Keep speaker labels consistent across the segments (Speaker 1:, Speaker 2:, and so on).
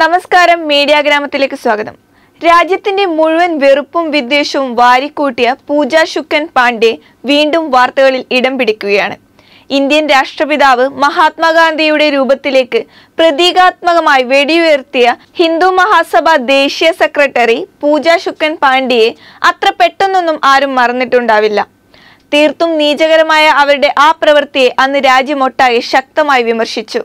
Speaker 1: നമസ്കാരം മീഡിയ ഗ്രാമത്തിലേക്ക് സ്വാഗതം. രാജ്യത്തിന്റെ മുഴുവൻ വെറുപ്പും വിദ്വേഷവും വാരിക്കൂട്ടിയ പൂജ ശുക്കൻ പാണ്ഡെ വീണ്ടും വാർത്തകളിൽ ഇടം പിടിക്കുകയാണ്. ഇന്ത്യൻ രാഷ്ട്രപിതാവ് മഹാത്മാഗാന്ധിയുടെ രൂപത്തിലേക്ക് പ്രതീകാത്മകമായി വെടിയുയർത്തിയ ഹിന്ദു മഹാസഭ ദേശീയ സെക്രട്ടറി പൂജ ശുക്കൻ പാണ്ഡ്യയെ അത്ര പെട്ടെന്നൊന്നും ആരും മറന്നിട്ടുണ്ടാവില്ല. തീർത്തും നീചകരമായ അവരുടെ ആ പ്രവൃത്തിയെ അന്ന് രാജ്യമൊട്ടാകെ ശക്തമായി വിമർശിച്ചു.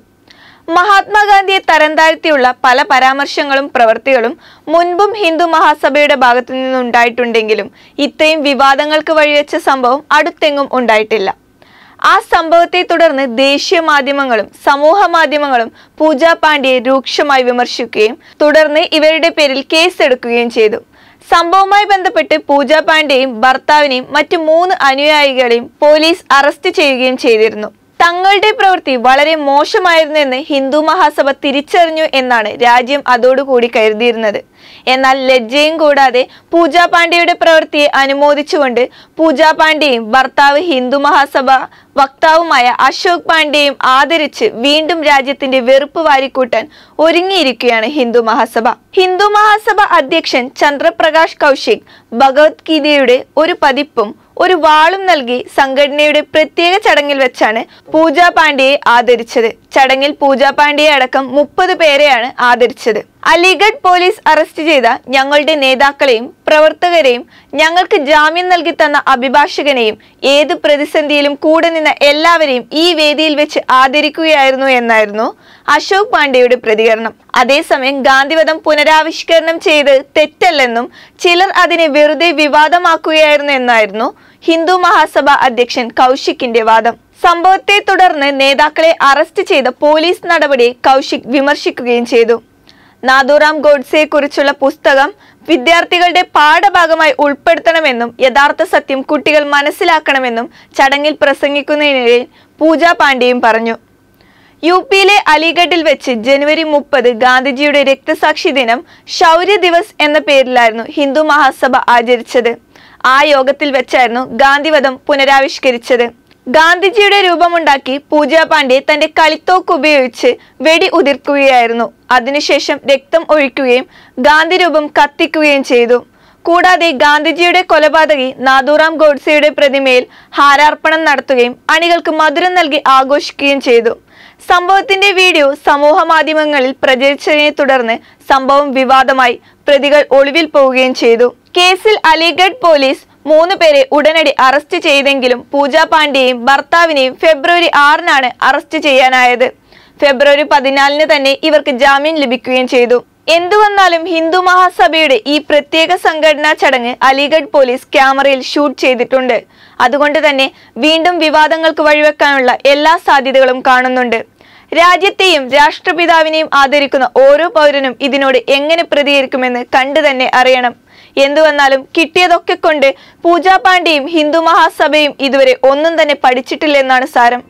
Speaker 1: മഹാത്മാഗാന്ധിയെ തരംതാഴ്ത്തിയുള്ള പല പരാമർശങ്ങളും പ്രവൃത്തികളും മുൻപും ഹിന്ദു മഹാസഭയുടെ ഭാഗത്തു നിന്നുണ്ടായിട്ടുണ്ടെങ്കിലും ഇത്രയും വിവാദങ്ങൾക്ക് വഴിവെച്ച സംഭവം അടുത്തെങ്ങും ഉണ്ടായിട്ടില്ല. ആ സംഭവത്തെ തുടർന്ന് ദേശീയ മാധ്യമങ്ങളും സമൂഹ മാധ്യമങ്ങളും പൂജ പാണ്ഡ്യയെ രൂക്ഷമായി വിമർശിക്കുകയും തുടർന്ന് ഇവരുടെ പേരിൽ കേസെടുക്കുകയും ചെയ്തു. സംഭവവുമായി ബന്ധപ്പെട്ട് പൂജ പാണ്ഡ്യയും ഭർത്താവിനെയും മറ്റു മൂന്ന് അനുയായികളെയും പോലീസ് അറസ്റ്റ് ചെയ്യുകയും ചെയ്തിരുന്നു. തങ്ങളുടെ പ്രവൃത്തി വളരെ മോശമായിരുന്നെന്ന് ഹിന്ദു മഹാസഭ തിരിച്ചറിഞ്ഞു എന്നാണ് രാജ്യം അതോടുകൂടി കരുതിയിരുന്നത്. എന്നാൽ ലജ്ജയും കൂടാതെ പൂജാ പാണ്ഡ്യയുടെ പ്രവൃത്തിയെ അനുമോദിച്ചുകൊണ്ട് പൂജാ പാണ്ഡ്യയും ഭർത്താവ് ഹിന്ദു മഹാസഭ വക്താവുമായ അശോക് പാണ്ഡ്യയും ആദരിച്ച് വീണ്ടും രാജ്യത്തിന്റെ വെറുപ്പ് വാരിക്കൂട്ടാൻ ഒരുങ്ങിയിരിക്കുകയാണ് ഹിന്ദു മഹാസഭ. ഹിന്ദു മഹാസഭ അധ്യക്ഷൻ ചന്ദ്രപ്രകാശ് കൗശിക് ഭഗവത്ഗീതയുടെ ഒരു പതിപ്പും ഒരു വാളും നൽകി സംഘടനയുടെ പ്രത്യേക ചടങ്ങിൽ വെച്ചാണ് പൂജാ പാണ്ഡ്യയെ ആദരിച്ചത്. ചടങ്ങിൽ പൂജാ പാണ്ഡ്യയെ അടക്കം മുപ്പത് പേരെയാണ് ആദരിച്ചത്. അലിഗഡ് പോലീസ് അറസ്റ്റ് ചെയ്ത ഞങ്ങളുടെ നേതാക്കളെയും പ്രവർത്തകരെയും ഞങ്ങൾക്ക് ജാമ്യം നൽകി തന്ന അഭിഭാഷകനെയും ഏത് പ്രതിസന്ധിയിലും കൂടെ നിന്ന എല്ലാവരെയും ഈ വേദിയിൽ വെച്ച് ആദരിക്കുകയായിരുന്നു എന്നായിരുന്നു അശോക് പാണ്ഡെയുടെ പ്രതികരണം. അതേസമയം ഗാന്ധിവധം പുനരാവിഷ്കരണം ചെയ്ത് തെറ്റല്ലെന്നും ചിലർ അതിനെ വെറുതെ വിവാദമാക്കുകയായിരുന്നു എന്നായിരുന്നു ഹിന്ദു മഹാസഭ അധ്യക്ഷൻ കൗശിക്കിന്റെ വാദം. സംഭവത്തെ തുടർന്ന് നേതാക്കളെ അറസ്റ്റ് ചെയ്ത പോലീസ് നടപടിയെ കൗശിക് വിമർശിക്കുകയും ചെയ്തു. നാദുറാം ഗോഡ്സെയെ കുറിച്ചുള്ള പുസ്തകം വിദ്യാർത്ഥികളുടെ പാഠഭാഗമായി ഉൾപ്പെടുത്തണമെന്നും യഥാർത്ഥ സത്യം കുട്ടികൾ മനസ്സിലാക്കണമെന്നും ചടങ്ങിൽ പ്രസംഗിക്കുന്നതിനിടെ പൂജ പാണ്ഡ്യയും പറഞ്ഞു. യു പിയിലെ അലിഗഡിൽ വെച്ച് ജനുവരി മുപ്പത് ഗാന്ധിജിയുടെ രക്തസാക്ഷി ദിനം ശൗര്യ ദിവസ് എന്ന പേരിലായിരുന്നു ഹിന്ദു മഹാസഭ ആചരിച്ചത്. ആ യോഗത്തിൽ വെച്ചായിരുന്നു ഗാന്ധിവധം പുനരാവിഷ്കരിച്ചത്. ഗാന്ധിജിയുടെ രൂപമുണ്ടാക്കി പൂജ പാണ്ഡെ തന്റെ കളിത്തോക്ക് ഉപയോഗിച്ച് വെടി ഉതിർക്കുകയായിരുന്നു. അതിനുശേഷം രക്തം ഒഴിക്കുകയും ഗാന്ധി രൂപം കത്തിക്കുകയും ചെയ്തു. കൂടാതെ ഗാന്ധിജിയുടെ കൊലപാതകി നാദൂറാം ഗോഡ്സെയുടെ പ്രതിമയിൽ ഹാരാർപ്പണം നടത്തുകയും അണികൾക്ക് മധുരം നൽകി ആഘോഷിക്കുകയും ചെയ്തു. സംഭവത്തിന്റെ വീഡിയോ സമൂഹ മാധ്യമങ്ങളിൽ പ്രചരിച്ചതിനെ തുടർന്ന് സംഭവം വിവാദമായി. പ്രതികൾ ഒളിവിൽ പോവുകയും ചെയ്തു. കേസിൽ അലിഗഡ് പോലീസ് മൂന്ന് പേരെ ഉടനടി അറസ്റ്റ് ചെയ്തെങ്കിലും പൂജ പാണ്ഡ്യയും ഭർത്താവിനെയും ഫെബ്രുവരി ആറിനാണ് അറസ്റ്റ് ചെയ്യാനായത്. ഫെബ്രുവരി പതിനാലിന് തന്നെ ഇവർക്ക് ജാമ്യം ലഭിക്കുകയും ചെയ്തു. എന്തു വന്നാലും ഹിന്ദു മഹാസഭയുടെ ഈ പ്രത്യേക സംഘടനാ ചടങ്ങ് അലിഗഡ് പോലീസ് ക്യാമറയിൽ ഷൂട്ട് ചെയ്തിട്ടുണ്ട്. അതുകൊണ്ട് തന്നെ വീണ്ടും വിവാദങ്ങൾക്ക് വഴിവെക്കാനുള്ള എല്ലാ സാധ്യതകളും കാണുന്നുണ്ട്. രാജ്യത്തെയും രാഷ്ട്രപിതാവിനെയും ആദരിക്കുന്ന ഓരോ പൗരനും ഇതിനോട് എങ്ങനെ പ്രതികരിക്കുമെന്ന് കണ്ടു തന്നെ അറിയണം. എന്തുവന്നാലും കിട്ടിയതൊക്കെ കൊണ്ട് പൂജാ പാണ്ഡെയും ഹിന്ദു മഹാസഭയും ഇതുവരെ ഒന്നും തന്നെ പഠിച്ചിട്ടില്ലെന്നാണ് സാരം.